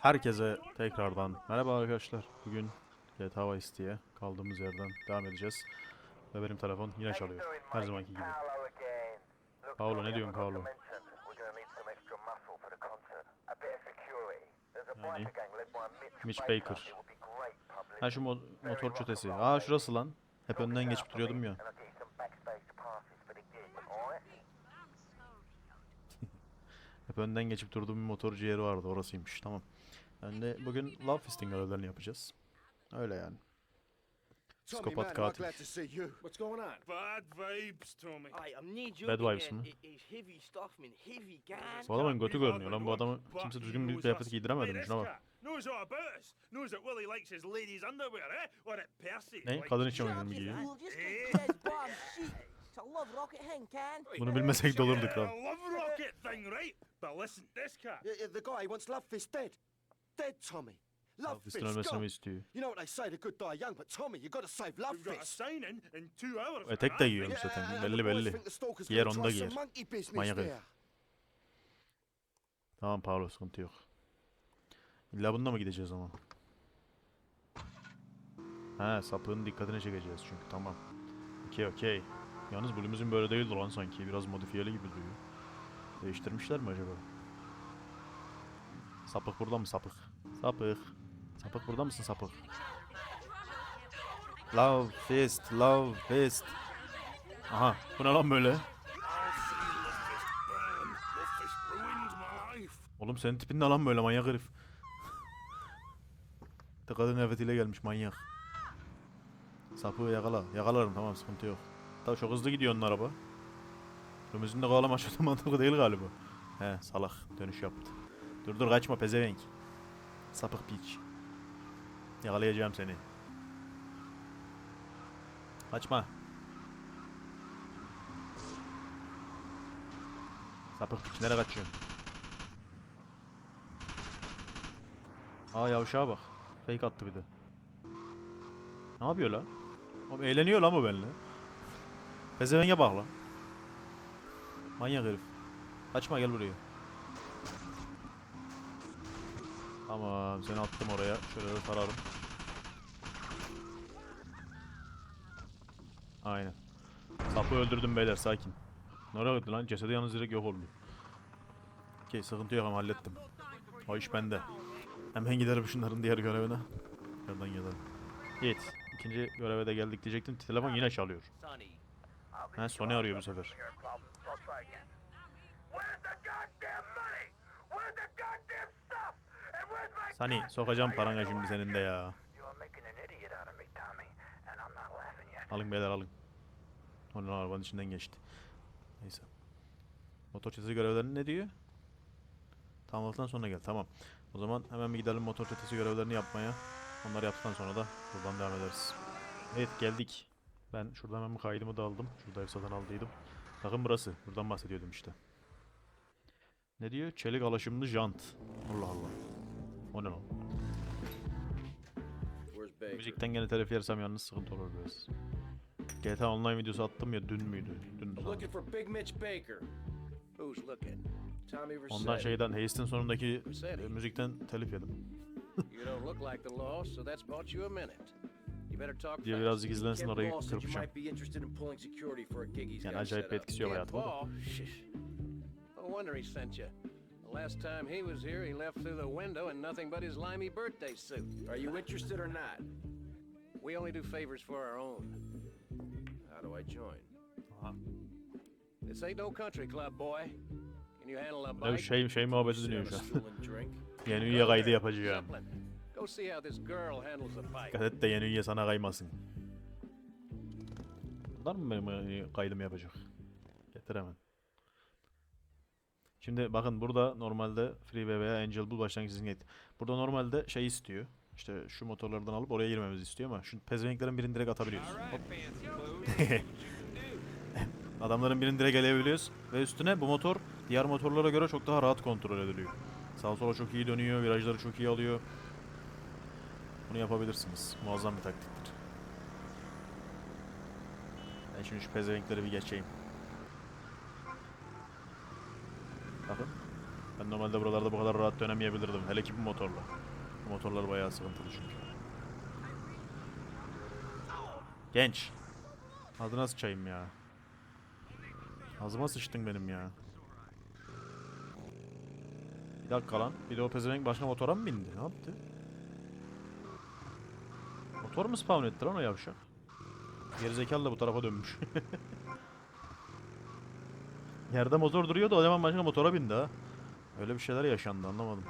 Herkese tekrardan merhaba arkadaşlar. Bugün GTA Vice City'ye kaldığımız yerden devam edeceğiz. Ve benim telefon yine çalıyor. Her zamanki gibi. Paolo, ne diyorsun Paolo? Yani, Mitch Baker. Ha şu mo- motor çötesi. Aa şurası lan. Hep önden geçip duruyordum ya. Hep önden geçip durduğum bir motorcu yeri vardı. Orasıymış. Tamam. Ben de bugün Love Fisting görevlerini yapacağız. Öyle yani. Tommy, Psikopat man, katil. glad to see you. What's going on? Bad vibes, Tommy. Aye, I'm. Bad vibes mı? it- It's heavy stuff, man. Heavy gas. Bu adamın götü görünüyor lan. Bu adamı kimse düzgün bir kıyafet giydiremedim. Şuna bak. Knows all about us. Knows that Willie likes his ladies' underwear, eh? Or that Percy Ne? Kadın için up, you giyiyor. can? Bunu bilmesek de olurdu Yeah, kral. love rocket thing, right? But listen, this cat. The guy wants Love Fist dead. Dead, Tommy. Love Love Fist Fist'in ölmesini mi gone. istiyor? You know what they say, the good die young, but Tommy, you got to save Love We've got a Fist. signing in two hours. Etek de I giyiyorum think- zaten. Belli belli. Giyer, gonna onu da try some giyer. Manyak herif. Tamam Paolo sıkıntı yok. İlla bununla mı gideceğiz ama? He sapığın dikkatini çekeceğiz çünkü tamam. Okey okey. Yalnız limuzin böyle değildi lan sanki. Biraz modifiyeli gibi duruyor. Değiştirmişler mi acaba? Sapık burada mı sapık? Sapık. Sapık burada mısın sapık? Love fist, love fist. Aha bu ne lan böyle? Oğlum senin tipin ne lan böyle manyak herif? Kadın nefretiyle gelmiş manyak. Sapığı yakala. Yakalarım tamam sıkıntı yok. Tabii çok hızlı gidiyor onun araba. Limuzin de kovalama şu mantıklı değil galiba. He salak dönüş yaptı. Dur dur kaçma pezevenk. Sapık piç. Yakalayacağım seni. Kaçma. Sapık piç nereye kaçıyorsun? Aa yavşağa bak. Fake attı bir de. Ne yapıyor lan? Oğlum eğleniyor lan bu benimle. Pezevenge bak lan. Manyak herif. Kaçma gel buraya. Tamam seni attım oraya. Şöyle de tararım. Aynen. Sapı öldürdüm beyler sakin. Nereye gitti lan? Cesedi yalnız direkt yok oldu. Okey sıkıntı yok ama hallettim. O iş bende. Hemen giderim şunların diğer görevine. Yerden gidelim. Git. İkinci göreve de geldik diyecektim. Telefon yine çalıyor. Ha Sony arıyor bu sefer. Sani sokacağım parana şimdi senin de ya. Alın beyler alın. Onun arabanın içinden geçti. Neyse. Motor çetesi görevlerini ne diyor? Tamamladıktan sonra gel. Tamam. O zaman hemen bir gidelim motor çetesi görevlerini yapmaya. Onları yaptıktan sonra da buradan devam ederiz. Evet geldik. Ben şuradan hemen kaydımı da aldım. Şurada ev aldıydım. Bakın burası. Buradan bahsediyordum işte. Ne diyor? Çelik alaşımlı jant. Allah Allah. O ne lan? Müzikten gene telif yersem yalnız sıkıntı olur biraz. GTA Online videosu attım ya dün müydü? Dün sanırım. Ondan şeyden Haste'in sonundaki e, müzikten telif yedim. Diye birazcık izlensin orayı kırpacağım. Yani acayip bir etkisi yok hayatıma da. Ball? Shh. No wonder he sent you. The last time he was here, he left through the window in nothing but his limey birthday suit. Are you interested or not? We only do favors for our own. How do I join? Aha. This ain't no country club, boy. Can you handle a Böyle bir bike? şey şey muhabbeti Sit on dönüyor a şu an. stool and drink? Yeni üye kaydı yapacağım. Go see how this girl handles a bike. Dikkat et de yeni üye sana kaymasın. Bunlar mı benim kaydımı yapacak? Getir hemen. Şimdi bakın burada normalde FreeBay veya Angel Bull başlangıç izin get. Burada normalde şey istiyor. İşte şu motorlardan alıp oraya girmemizi istiyor ama şu pezevenklerin birini direkt atabiliyoruz. Hop. Adamların birini direkt eleyebiliyoruz ve üstüne bu motor diğer motorlara göre çok daha rahat kontrol ediliyor. Sağa sola çok iyi dönüyor, virajları çok iyi alıyor. Bunu yapabilirsiniz. Muazzam bir taktiktir. Ben şimdi şu pezevenkleri bir geçeyim. Bakın. Ben normalde buralarda bu kadar rahat dönemeyebilirdim. Hele ki bu motorla. Bu motorlar bayağı sıkıntılı çünkü. Genç. Adına sıçayım ya. Ağzıma sıçtın benim ya. Bir dakika lan. Bir de o pezevenk başka motora mı bindi? Ne yaptı? Motor mu spawn etti lan o yavşak? Gerizekalı da bu tarafa dönmüş. Yerde motor duruyordu o zaman başka motora bindi ha. Öyle bir şeyler yaşandı anlamadım.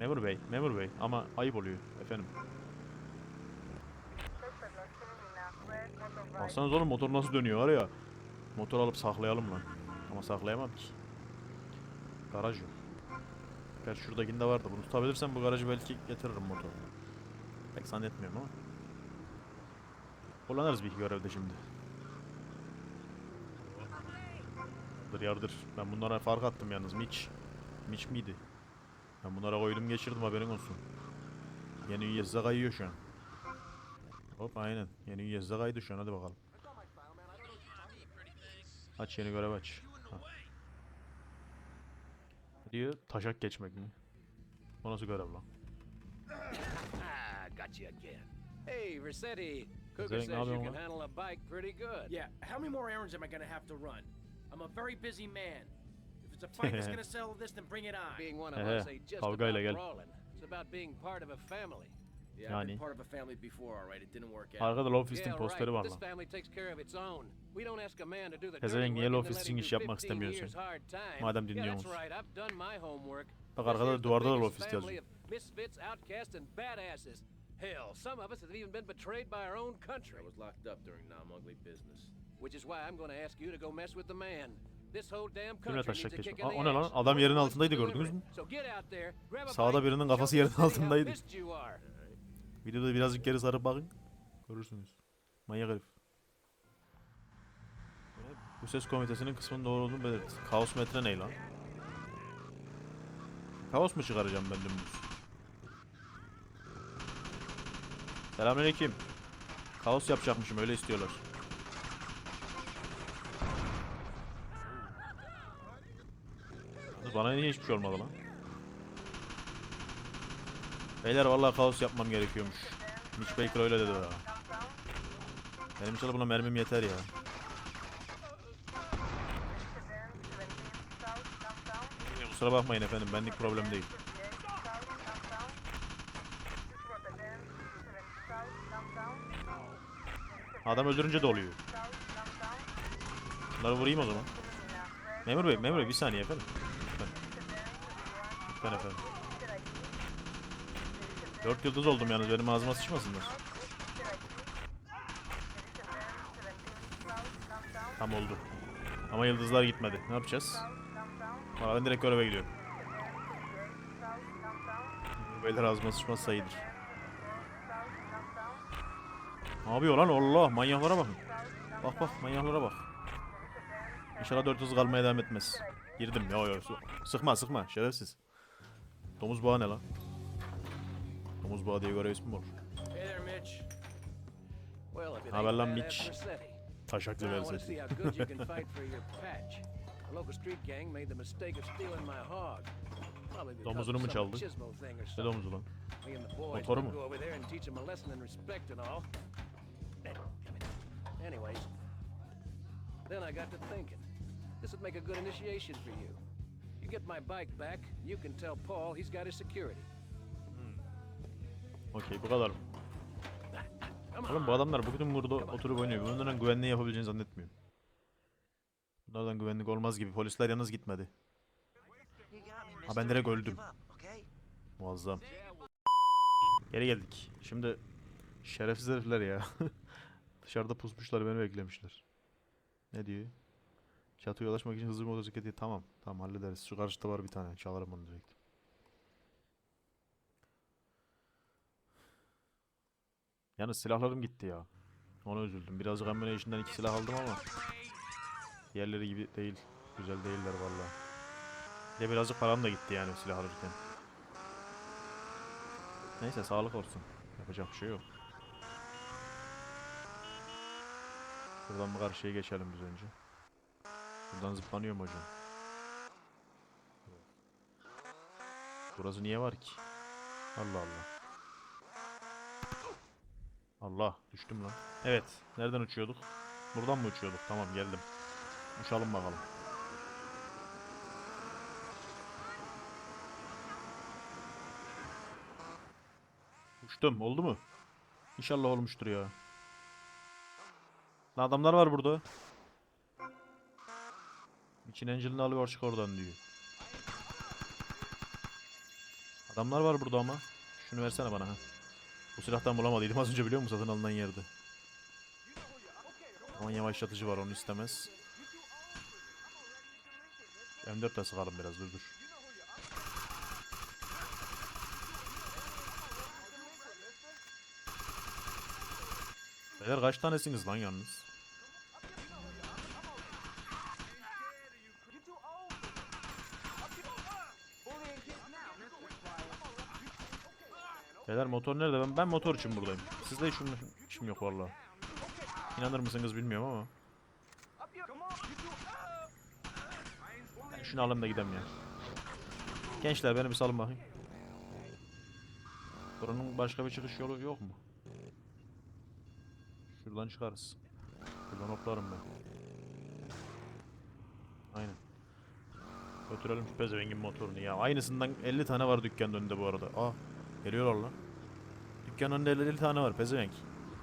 Memur bey, memur bey ama ayıp oluyor efendim. Baksanız oğlum motor nasıl dönüyor var ya. Motor alıp saklayalım lan. Ama saklayamam ki. Garaj yok. Gerçi şuradakinde vardı. Bunu tutabilirsem bu garajı belki getiririm motoru. Pek zannetmiyorum ama. Kullanırız bir görevde şimdi. Yardır yardır. Ben bunlara fark attım yalnız. Miç. Miç miydi? Ben bunlara koydum geçirdim haberin olsun. Yeni üye size kayıyor şu an. Hop aynen. Yeni üye size kaydı şu an hadi bakalım. Aç yeni görev aç. Ha. Diyor taşak geçmek mi? O nasıl görev lan? Got you again. Hey, Rossetti. Cougar says you can handle a bike pretty good. Yeah, how many more errands am I gonna have to run? I'm a very busy man. If it's a fight that's gonna settle this, then bring it on. Being one of us ain't just kavgayla about gel. brawling. It's about being part of a family. Yeah, I've Yani. been part of a family before, alright? It didn't work out. Arkada Love Fist'in Yeah, posteri right. var This lan. family takes care of its own. We don't ask a man to do the Pezevenk dirty niye work Love and then Fist let için him iş do yapmak 15 istemiyorsun? years hard time. Madem Yeah, that's dinliyorsunuz. right. I've done my homework. Bak This arkada here's the duvarda da biggest Love Fist family yazıyor. of Misfits, outcasts, and badasses. Hell, some of us have even been betrayed by our own country. I was locked up during non-ugly business. Which is why I'm going to ask you to go mess with the man. This whole damn Kimle country needs a kick geçme? in Aa, the o ne lan? ass. Adam yerin altındaydı, gördünüz mü? So get out there, grab a Sağda bike, birinin show kafası the yerin city how altındaydı. pissed you are. Videoda birazcık geri sarıp bakın. Görürsünüz. Manyak herif. Bu ses komitesinin kısmının doğru olduğunu belirt. Kaos metre ne lan? Kaos mu çıkaracağım ben dümdüz? Selamünaleyküm. Kaos yapacakmışım öyle istiyorlar. Bana niye hiçbir şey olmadı lan? Beyler vallahi kaos yapmam gerekiyormuş. Mitch Baker öyle dedi ya. Benim inşallah buna mermim yeter ya. Kusura bakmayın efendim benlik problem değil. Adam öldürünce de oluyor. Bunları vurayım o zaman. Memur bey, memur bey bir saniye efendim. Lütfen. Efendim. Dört yıldız oldum yalnız benim ağzıma sıçmasınlar. Tam oldu. Ama yıldızlar gitmedi. Ne yapacağız? Valla ben direkt göreve gidiyorum. Beyler ağzıma sıçmazsa iyidir. Ne yapıyor Allah manyaklara bakın. Bak bak manyaklara bak. İnşallah dört hız kalmaya devam etmez. Girdim ya ya. Sıkma sıkma şerefsiz. Domuz bağı ne lan? Domuz bağı diye görev ismi it Haber lan Mitch. Taşaklı Now I want to see verseti. how good you can fight for your patch. A local street gang made the mistake of stealing my hog. Probably because Domuzunu mu çaldı? Ne domuzu lan? Motoru mu? Anyways, then I got to thinking. This would make a good initiation for you. You get my bike back, you can tell Paul he's got his security. Okey bu kadar. Come Oğlum bu adamlar bugün burada oturup oynuyor. Bunlardan güvenliği yapabileceğini zannetmiyorum. Bunlardan güvenlik olmaz gibi. Polisler yalnız gitmedi. Ha ben direkt öldüm. Muazzam. Geri geldik. Şimdi şerefsiz herifler ya. Dışarıda pusmuşlar beni beklemişler. Ne diyor? Çatıya ulaşmak için hızlı bir motosiklet diye. Tamam. Tamam hallederiz. Şu karşıda var bir tane. Çalarım onu direkt. Yalnız silahlarım gitti ya. Ona üzüldüm. Birazcık ammunition'dan iki silah aldım ama diğerleri gibi değil. Güzel değiller vallahi. Bir birazcık param da gitti yani silah alırken. Neyse sağlık olsun. Yapacak bir şey yok. Buradan bu karşıya geçelim biz önce. Buradan zıplanıyor mu hocam? Burası niye var ki? Allah Allah. Allah düştüm lan. Evet. Nereden uçuyorduk? Buradan mı uçuyorduk? Tamam geldim. Uçalım bakalım. Uçtum. Oldu mu? İnşallah olmuştur ya. Lan adamlar var burada. İçin Angel'ını alıyor çık oradan diyor. Adamlar var burada ama. Şunu versene bana ha. Bu silahtan bulamadıydım az önce biliyor musun satın alınan yerde. Ama yavaşlatıcı var onu istemez. M4 de sıkalım biraz dur dur. Beyler kaç tanesiniz lan yalnız? Beyler motor nerede? Ben, ben motor için buradayım. Sizde işim, işim yok vallahi. İnanır mısınız bilmiyorum ama. Şunu alayım da gidelim ya. Gençler beni bir salın bakayım. Buranın başka bir çıkış yolu yok mu? Şuradan çıkarız. Şuradan hoplarım ben. Aynen. Götürelim şu pezevengin motorunu ya. Aynısından 50 tane var dükkanın önünde bu arada. Aa geliyorlar lan. Dükkanın önünde 50 tane var pezevenk.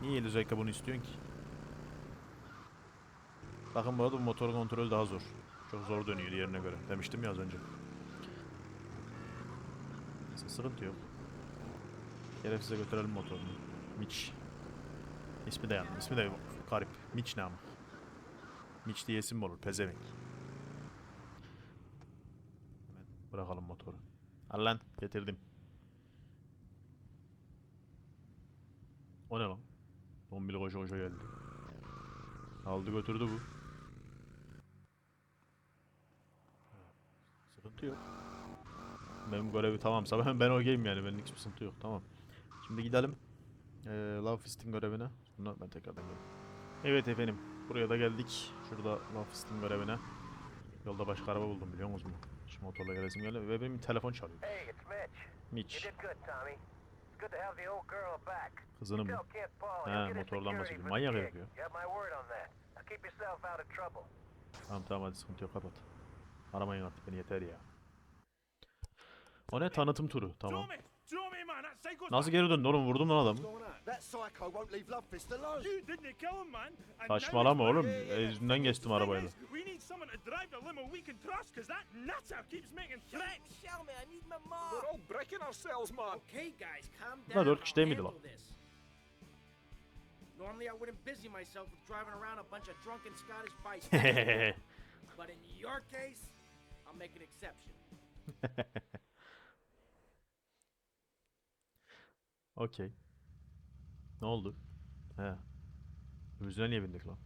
Niye özellikle bunu istiyorsun ki? Bakın bu arada bu motorun kontrolü daha zor. Çok zor dönüyor diğerine göre. Demiştim ya az önce. Neyse sıkıntı yok. Şerefsize götürelim motorunu. Mitch. İsmi de yandı. İsmi de garip. Mitch ne ama. Mitch diye isim mi olur? Pezevenk. Bırakalım motoru. Al lan getirdim. O ne lan? Dombili koşa koşa geldi. Aldı götürdü bu. Sıkıntı yok. Benim görevi tamamsa ben, ben okeyim yani. Benim hiçbir sıkıntı yok. Tamam. Şimdi gidelim. Ee, Love Fist'in görevine. Sonra ben tekrardan geleyim. Evet efendim. Buraya da geldik. Şurada Love Fist'in görevine. Yolda başka araba buldum biliyor musunuz? Şu motorla gelesim geldi ve benim telefon çalıyor. Hey, it's Mitch. Mitch. You did good, Tommy. It's good to have the old girl back. Kızını mı? His motordan bahsediyor. Manyak herif ya. You have my word on that. Now keep yourself out of trouble. Tamam tamam hadi sıkıntı yok kapat. Aramayın artık beni yeter ya. O ne tanıtım turu tamam. Tommy! Tommy, man! That psycho's Nasıl geri döndün oğlum vurdum lan adamı. Saçmalama oğlum. E, yüzünden geçtim arabayla. Bunlar dört kişi değil miydi lan? Normally I wouldn't busy myself with driving around a bunch of drunken Scottish bystanders. but in your case, I'll make an exception. Okey. Ne oldu? He. Yüzüne niye bindik lan?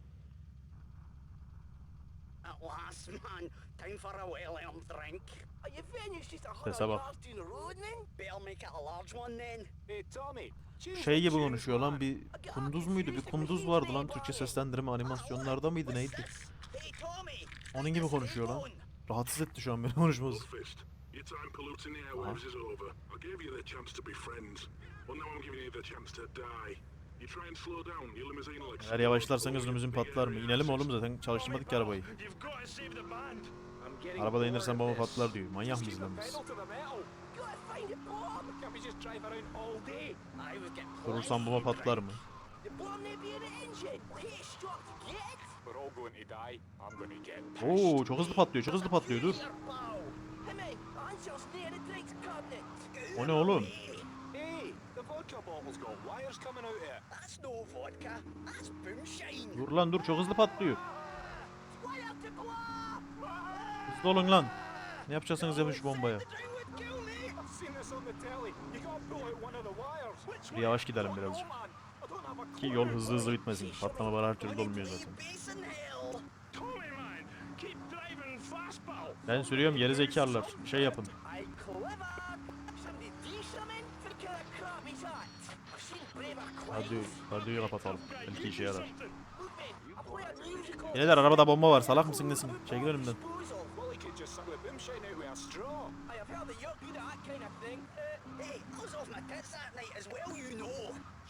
At last, man. Time for a well-earned drink. Are you finished just a hundred yards down the road then? Better make it a large one then. Hey, Tommy. Şey gibi konuşuyor lan bir kunduz muydu? Bir kunduz vardı lan Türkçe seslendirme animasyonlarda mıydı neydi? Onun gibi konuşuyor lan. Rahatsız etti şu an beni konuşması. Your time polluting the airwaves is over. I gave you the chance to be friends. Well, now I'm giving you the chance to die. You try and slow down, your limousine will Eğer yavaşlarsanız get patlar mı? İnelim oğlum zaten çalıştırmadık ki arabayı. You've got to Arabada bomba this. patlar diyor. Manyak Just keep lan biz? to bomba patlar mı? Oo çok hızlı patlıyor. Çok hızlı patlıyor. Dur. O ne oğlum? Dur lan dur. Çok hızlı patlıyor. Hızlı olun lan. Ne yapacaksınız yapın şu bombaya. Bir yavaş gidelim birazcık. Ki yol hızlı hızlı bitmesin. Patlama var her türlü olmuyor zaten. Ben sürüyorum geri zekalılar. Şey yapın. I clever. Somebody do something for the kind of crap he's at. I've seen braver Radyo, queens. radyoyu kapatalım. Belki işe yarar. Beyler arabada bomba var. Salak mısın nesin? Çekil önümden.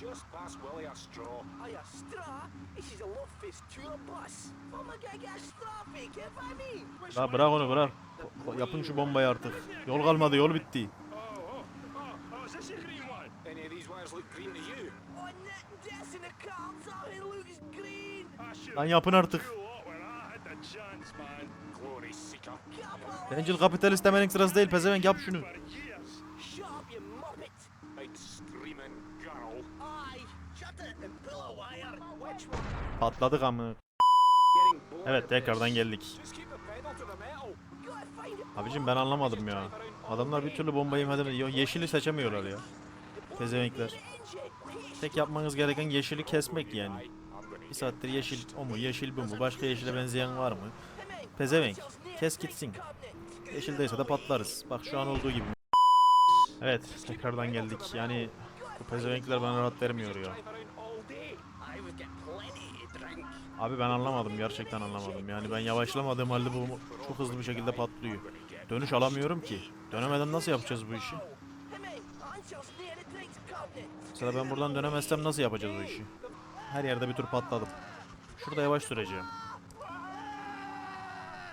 Just pass Willie a straw. I a straw? This is a love fist tour bus. Oh my god, get a straw fake, if I mean. Ya bırak onu bırak. Yapın şu bombayı artık. Yol kalmadı yol bitti. Oh, oh, oh, oh? Any of these wires look green to you? Oh, in the oh, it looks green. Lan yapın artık. Bencil kapitalist demenin sırası değil pezevenk yap şunu. For years. Shut up, you muppet. Big screaming girl. Aye. Shut it and pull a wire. Which one? Patladık amı. Getting bored Evet tekrardan geldik. Abicim ben anlamadım ya. Adamlar bir türlü bombayı imha Yo, Yeşili seçemiyorlar ya. Pezevenkler. Tek yapmanız gereken yeşili kesmek yani. Bir saattir yeşil o mu yeşil bu mu başka yeşile benzeyen var mı? Pezevenk. Kes gitsin. Yeşildeyse de patlarız. Bak şu an olduğu gibi. Evet tekrardan geldik. Yani bu pezevenkler bana rahat vermiyor ya. I would get plenty to drink. Abi ben anlamadım gerçekten anlamadım. Yani ben yavaşlamadığım halde bu çok hızlı bir şekilde patlıyor. Dönüş alamıyorum ki. Dönemeden nasıl yapacağız bu işi? Mesela ben buradan dönemezsem nasıl yapacağız o işi? Her yerde bir tur patladım. Şurada yavaş süreceğim.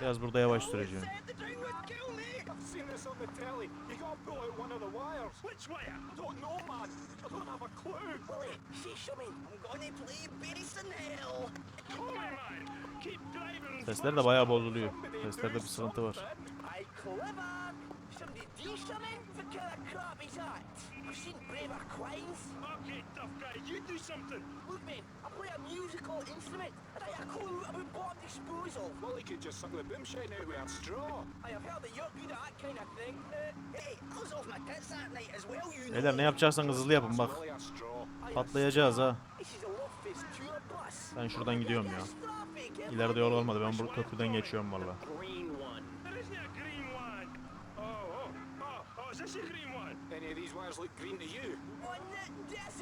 Biraz burada yavaş süreceğim. Said the drink would kill me. On the telly. You gotta pull out one of the wires. Which wire? I don't know, man. I don't have a clue. I'm gonna play bass in hell. Call me, man. Keep driving. Sesler de bayağı bozuluyor. Seslerde bir sıkıntı var. Okay, tough guy, you do something. Look, man, I play a musical instrument, and I have a clue about bomb disposal. Well, he could just suck the boom shine out with a straw. I have heard that you're good at that kind of thing. Uh, Hey, I was off my tits that night as well, you know. Beyler ne yapacaksanız hızlı yapın bak. Patlayacağız ha. Ben şuradan gidiyorum ya. İleride yol olmadı. Ben bu köprüden geçiyorum valla. Green one. There isn't a green one. Oh, oh, is this your green one? Any of these wires look green to you? On that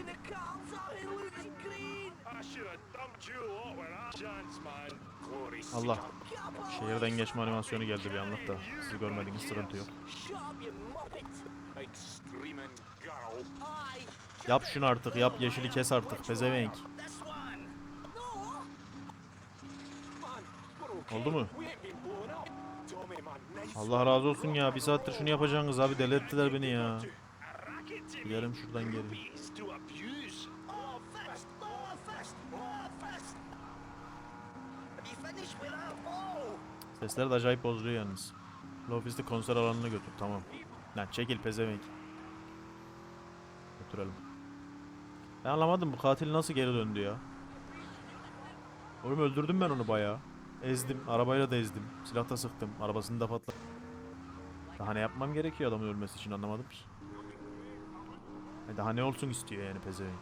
the cards, oh, it looks green. I should have dumped you a lot when I chance, man. Glory Allah. Şehirden geçme animasyonu geldi bir anlık da. Sizi görmediğiniz sıkıntı yok. Yap şunu artık yap yeşili kes artık pezevenk. One. Oldu mu? We ain't been blown up. Tommy, man, nice. Allah razı olsun ya. Bir saattir şunu yapacaksınız abi. Deli ettiler beni ya. Gidelim şuradan geri. Sesler de acayip bozuluyor yalnız. Lofist'i konser alanına götür tamam. Lan çekil pezevenk. Götürelim. Ben anlamadım bu katil nasıl geri döndü ya. Oğlum öldürdüm ben onu bayağı. Ezdim. Arabayla da ezdim. Silah da sıktım. Arabasını da patlattım. Daha ne yapmam gerekiyor adamın ölmesi için anlamadım. E Daha ne olsun istiyor yani pezevenk.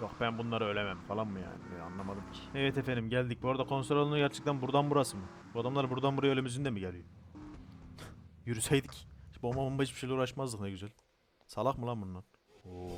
Yok ben bunları ölemem falan mı yani? Ya anlamadım ki. Evet efendim geldik. Bu arada konser alanı gerçekten buradan burası mı? Bu adamlar buradan buraya de mi geliyor? Yürüseydik. Bomba bomba hiçbir şeyle uğraşmazdık ne güzel. Salak mı lan bunlar? Oo.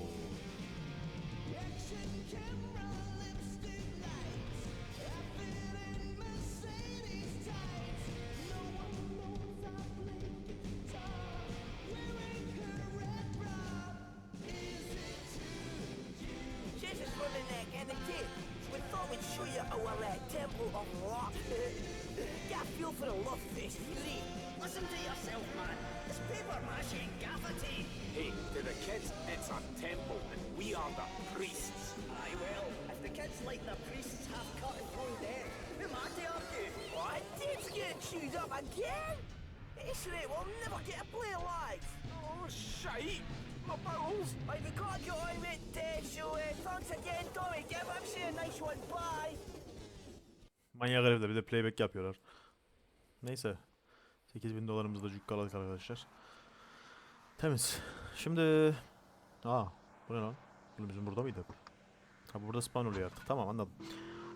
Listen to yourself, man. It's paper mache gaffer tape. Hey, to the kids, it's a temple, and we are the priests. Aye, well, if the kids like their priests half cut and thrown dead, who am I to argue? What? Dave's getting chewed up again? This rate will never get a play alive. Oh, shite! My bowels! Right, we gotta get on with it, so uh, thanks again, Tommy. Give MC a nice one. Bye. Manyak herifler bir de playback yapıyorlar. Neyse. 8000 dolarımızı da cukkaladık arkadaşlar. Temiz. Şimdi... Aa bu ne lan? Bunu bizim burada mıydı? Ha bu burada spawn oluyor artık. Tamam anladım.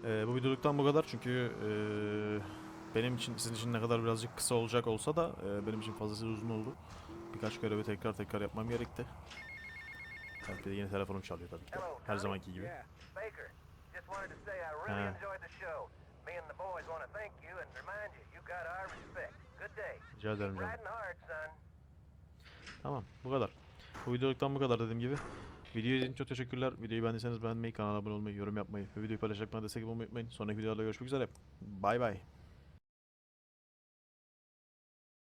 Ee, bu videoluktan bu kadar çünkü ee, benim için sizin için ne kadar birazcık kısa olacak olsa da ee, benim için fazlasıyla uzun oldu. Birkaç görevi tekrar tekrar yapmam gerekti. Tabii ki de yine telefonum çalıyor tabii ki. de. Her zamanki gibi. Yeah. Rica ederim canım. Tamam bu kadar. Bu videoluktan bu kadar dediğim gibi. Videoyu izlediğiniz için çok teşekkürler. Videoyu beğendiyseniz beğenmeyi, kanala abone olmayı, yorum yapmayı ve videoyu paylaşarak bana destek olmayı unutmayın. Sonraki videolarda görüşmek üzere. Bay bay.